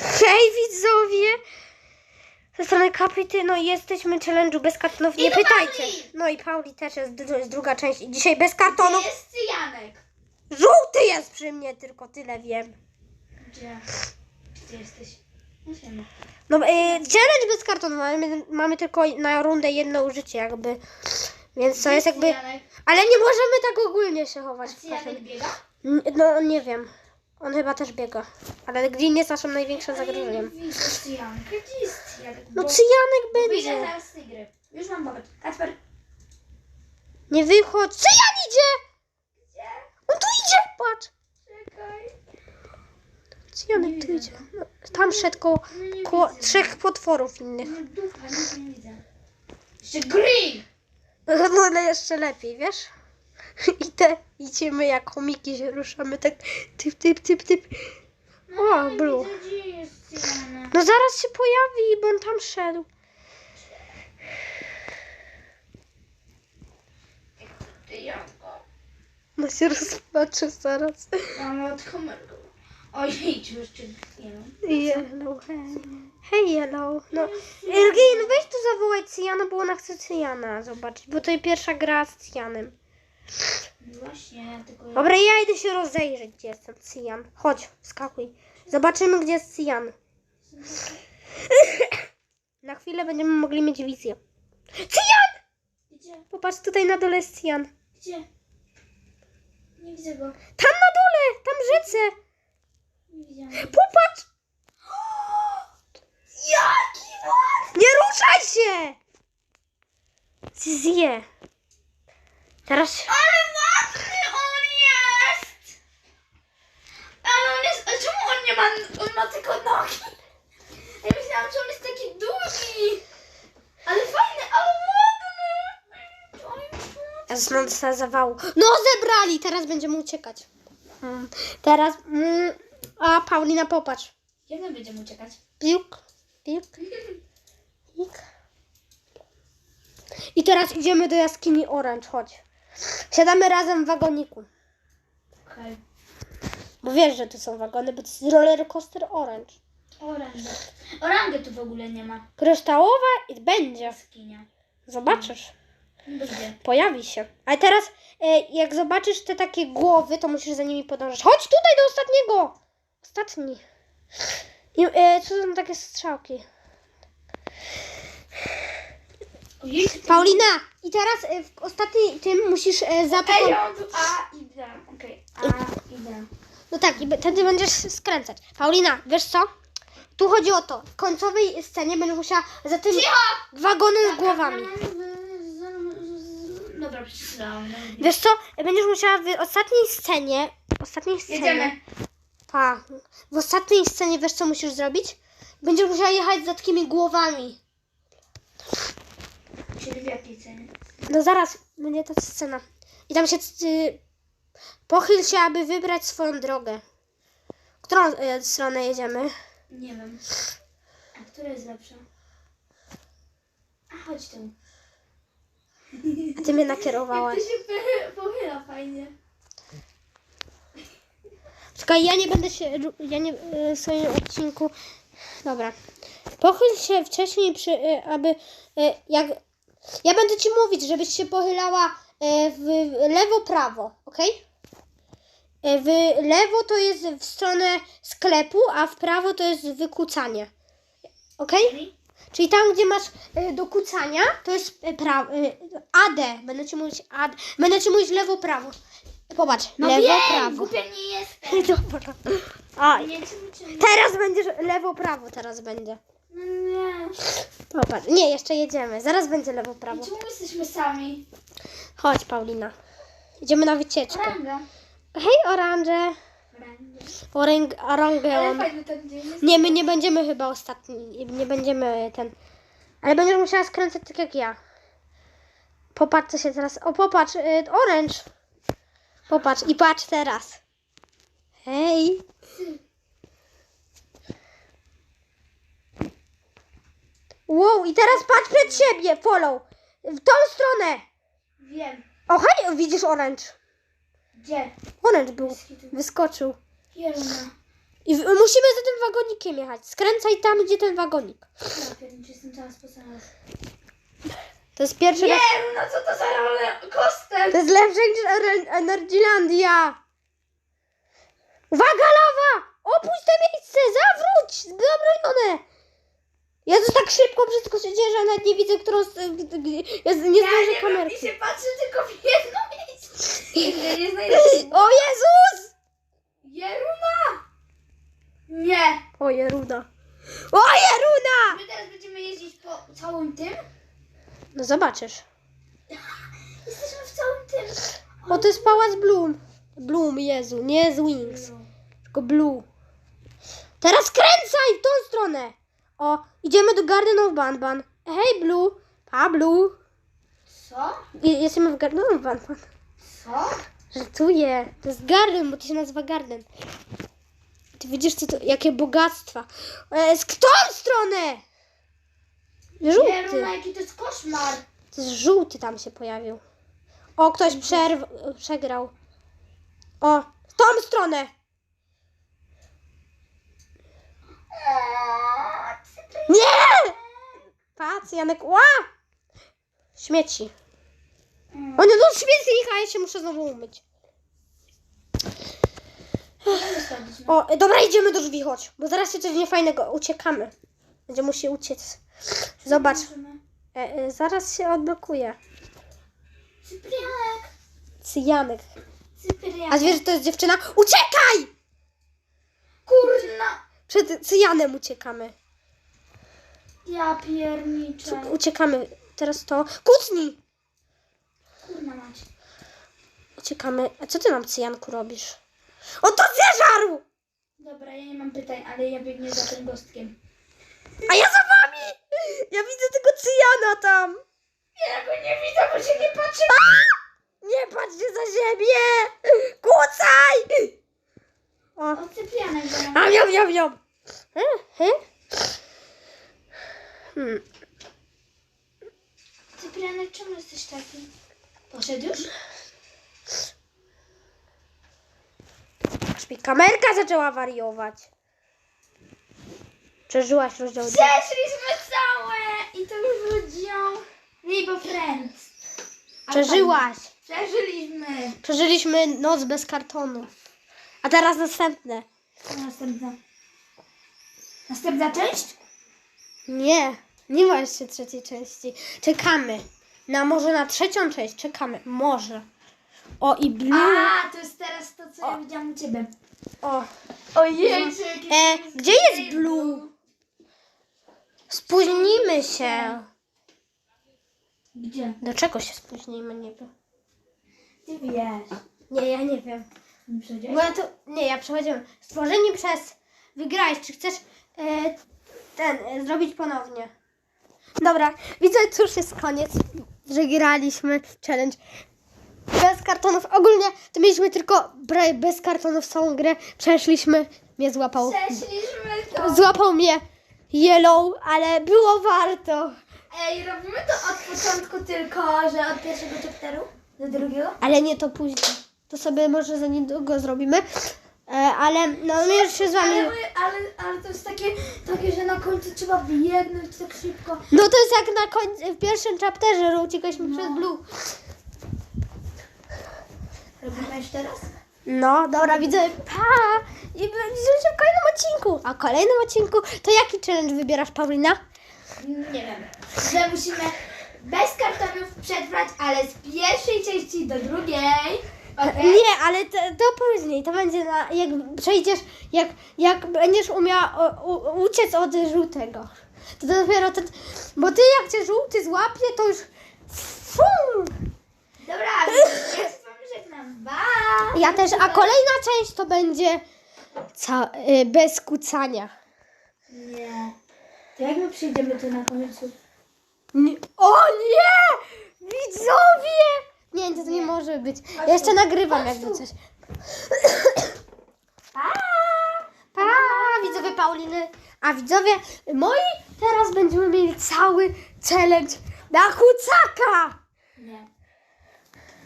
Hej widzowie! Ze strony Kapity, no jesteśmy challenge'u bez kartonów, nie I pytajcie. Pauli! No i Pauli też jest, to jest druga część i dzisiaj bez kartonów. Jest Janek. Żółty jest przy mnie, tylko tyle wiem. Gdzie? Gdzie jesteś? No siema. No y, challenge bez kartonów, mamy, mamy tylko na rundę jedno użycie jakby. Więc to jest jakby... Janek. Ale nie możemy tak ogólnie się chować. Janek biega? N- No nie wiem. On chyba też biega. Ale Green jest naszym największym zagrożeniem. No Cyjanek będzie. zaraz z tej gry. Już mam babet. Kacper. Nie wychodź. Cyjan idzie! Gdzie? On tu idzie! Patrz! Czekaj. Cyjanek Nie tu widzę idzie. No, tam szedł koło, No nie koło widzę. trzech potworów innych. No dupa, nic nie widzę. Jeszcze green! No ale jeszcze lepiej, wiesz? I te idziemy jak chomiki się ruszamy, tak typ, typ, typ, typ. O, blue. jest? No zaraz się pojawi, bo on tam szedł. No się rozpaczy zaraz. Mam od kamerką. Ojej, czy jeszcze. Yellow, hej. Hej, yellow. No, Elgin, weź tu zawołać Cyjana, bo ona chce Cyjana zobaczyć, bo to jej pierwsza gra z Cyjanem. Właśnie, tylko. Dobra, ja idę się rozejrzeć, gdzie jest ten Cyjan. Chodź, skakuj. Zobaczymy, gdzie jest Cyjan. Na chwilę będziemy mogli mieć wizję. Cyjan! Gdzie? Popatrz, tutaj na dole jest Cyjan. Gdzie? Nie widzę go. Tam na dole, tam rzece. Nie widziałam. Popatrz! Jaki ładny! Nie ruszaj się! Zje. Teraz... Ale ładny on jest! Ale on jest... A czemu on nie ma... On ma tylko nogi? Ja myślałam, że on jest taki długi. Ale fajny, ale ładny. Ja za zawału. No zebrali, teraz będziemy uciekać. Mm. Teraz... Mm. A, Paulina, popatrz. Jak my będziemy uciekać? Piłk, piłk, piłk. I teraz idziemy do jaskini Orange, chodź. Siadamy razem w wagoniku. Okej. Bo wiesz, że to są wagony, bo to jest roller coaster Orange. Orangę. Orangę tu w ogóle nie ma. Kryształowa i będzie. Jaskinia. Zobaczysz. No gdzie? Pojawi się. Ale teraz, e, jak zobaczysz te takie głowy, to musisz za nimi podążać. Chodź tutaj do ostatniego! Ostatni. I, e, co są takie strzałki? Paulina! I teraz e, w ostatni tym musisz e, Ej, on tu... A, idę. Okej. A, idę. No tak, i wtedy będziesz skręcać. Paulina, wiesz co? Tu chodzi o to. W końcowej scenie będziesz musiała za tym wagonem z głowami. Dobra, przeczytałam. Wiesz co? Będziesz musiała w ostatniej scenie. Ostatniej scenie. Jedziemy. Pa. W ostatniej scenie wiesz co musisz zrobić? Będziesz musiała jechać za takimi głowami. Czyli w jakiej cenie? No zaraz będzie ta scena. I tam się. Y, pochyl się, aby wybrać swoją drogę. Którą y, stronę jedziemy? Nie wiem. A która jest lepsza? A chodź tu. A ty mnie nakierowałaś. To się pochy- pochyla fajnie. Czekaj, ja nie będę się. Ja nie y, w swoim odcinku. Dobra. Pochyl się wcześniej, przy, y, aby. Y, jak. Ja będę ci mówić, żebyś się pochylała y, w lewo, prawo, ok? W lewo to jest w stronę sklepu, a w prawo to jest wykucanie. Ok? Czyli? Czyli tam, gdzie masz y, do kucania, to jest prawo. AD. Będę ci mówić AD. Będę ci mówić lewo, prawo. Popatrz. No lewo, wiem, prawo. głupia nie jestem. Dobra. A, Nie, cię nie... teraz będziesz lewo, prawo teraz będzie. No nie. Popatrz. Nie, jeszcze jedziemy. Zaraz będzie lewo, prawo. Czemu jesteśmy sami? Chodź, Paulina. Idziemy na wycieczkę. Oranga. Hej, oranże. Oranga. Oręg, Ale orangeon. fajny ten dzień jest. Nie, my nie będziemy chyba ostatni. Nie będziemy ten. Ale będziesz musiała skręcać tak jak ja. Popatrz, co się teraz. O, popatrz, y, orange. Popatrz i patrz teraz. Hej. Wow, i teraz patrz przed siebie, follow. W tą stronę. Wiem. O, hej, widzisz orange. Gdzie? Orange był. Wyskoczył. Jelona. I w- musimy za tym wagonikiem jechać. Skręcaj tam, gdzie ten wagonik. Ja pierniczę, jestem już. To jest pierwszy Nie, raz. no co to za coaster? To jest lepsze niż Ener- Energylandia. Uwaga, lawa! Opuść to miejsce! Zawróć! Zabronione! Jezus, tak szybko wszystko się dzieje, że nawet nie widzę, którą... Ja nie Ja zdążę kamerki. i się patrzy tylko w jedno miejsce. Ja nie znajdę O Jezus! Jeruna! Nie. O Jeruna. O Jeruna! My teraz będziemy jeździć po całym tym? No zobaczysz. Jesteśmy w całym tym. O, to jest pałac Bloom. Bloom, Jezu, nie z Wings, tylko Blue. Teraz kręcaj w tą stronę. O, idziemy do Garden of Banban. Hej, Blue. Pa, Blue. Co? I- Jesteśmy w Garden of Banban. Co? Żartuję. To jest Garden, bo to się nazywa Garden. Ty widzisz, co to, jakie bogactwa. E, z którą stronę? Żółty. Jeruna, jaki to jest koszmar. To jest żółty tam się pojawił. O, ktoś przerw, przegrał. O, w tą stronę. Nie! Patrz, Janek, ła! Śmieci. O nie, no śmieci, a ja się muszę znowu umyć. O, dobra, idziemy do drzwi, chodź. Bo zaraz się coś niefajnego, uciekamy. Będzie musi uciec. Zobacz, e, e, zaraz się odblokuje. Cyprianek. Cyjanek. Cyprianek. A wiesz, że to jest dziewczyna? Uciekaj! Kurna. Przed cyjanem uciekamy. Ja pierniczę. Uciekamy. Teraz to. Kucnij! Kurna mać. Uciekamy. A co ty nam, cyjanku, robisz? On to zeżarł! Dobra, ja nie mam pytań, ale ja biegnę za tym gostkiem. A ja za wami! Ja widzę tego cyjana tam! Ja go nie widzę, bo się nie patrzę. Nie patrzcie za siebie! Kucaj! O, O, za nami. a miam, miam, miam. He, he? Hmm. Cyprianek, czemu jesteś taki? Poszedł już? Aż mi kamerka zaczęła wariować. Przeżyłaś rozdział. Przeszliśmy całe! I to już ludziom Rainbow Friends. A Przeżyłaś. tam- Przeżyliśmy. Przeżyliśmy noc bez kartonu. A teraz następne. Co następna? Następna część? Nie, nie ma jeszcze trzeciej części. Czekamy. Na może na trzecią część. Czekamy. Może. O i Blue. A, to jest teraz to, co ja widziałam u ciebie. O. Ojej, E, gdzie jest Blue? Spóźnimy się. Gdzie? Do czego się spóźnimy? Nie wiem. Ty wiesz. Nie, ja nie wiem. Bo ja to. Nie, ja przechodziłem. Stworzenie przez. Wygrałeś. Czy chcesz e, ten e, zrobić ponownie? Dobra, widzę, to już jest koniec. Że graliśmy challenge. Bez kartonów. Ogólnie to mieliśmy tylko bez kartonów całą grę. Przeszliśmy. Mnie złapał. Przeszliśmy to. Złapał mnie yellow, ale było warto. Ej, robimy to od początku tylko, że od pierwszego chapteru do drugiego? Ale nie to później. To sobie może za niedługo zrobimy. E, ale no my już się z wami. Ale, ale, ale to jest takie, takie, że na końcu trzeba biegnąć tak szybko. No to jest jak na końcu, w pierwszym chapterze, że uciekaliśmy przez blue. Robimy jeszcze raz? No, dobra, widzę. Pa! I widzimy się w kolejnym odcinku. A w kolejnym odcinku to jaki challenge wybierasz, Paulina? Nie wiem. Że musimy bez kartonów przetrwać, ale z pierwszej części do drugiej. Okej? Nie, ale to, to później. To będzie na. Jak przejdziesz, jak, jak będziesz umiała u, u, uciec od żółtego. To dopiero to. Bo ty jak cię żółty złapie, to już. Fum! Dobra, ja się z wami żegnam. Bye! Ja też, a kolejna część to będzie ca, y, bez kucania. Nie. To jak my przyjdziemy tu na końcu? Nie. O nie! Widzowie! Nie, to, to nie może być. Ja jeszcze nagrywam jakby coś. Pa! Pa, widzowie Pauliny. A widzowie moi teraz będziemy mieli cały challenge na kucaka. Nie.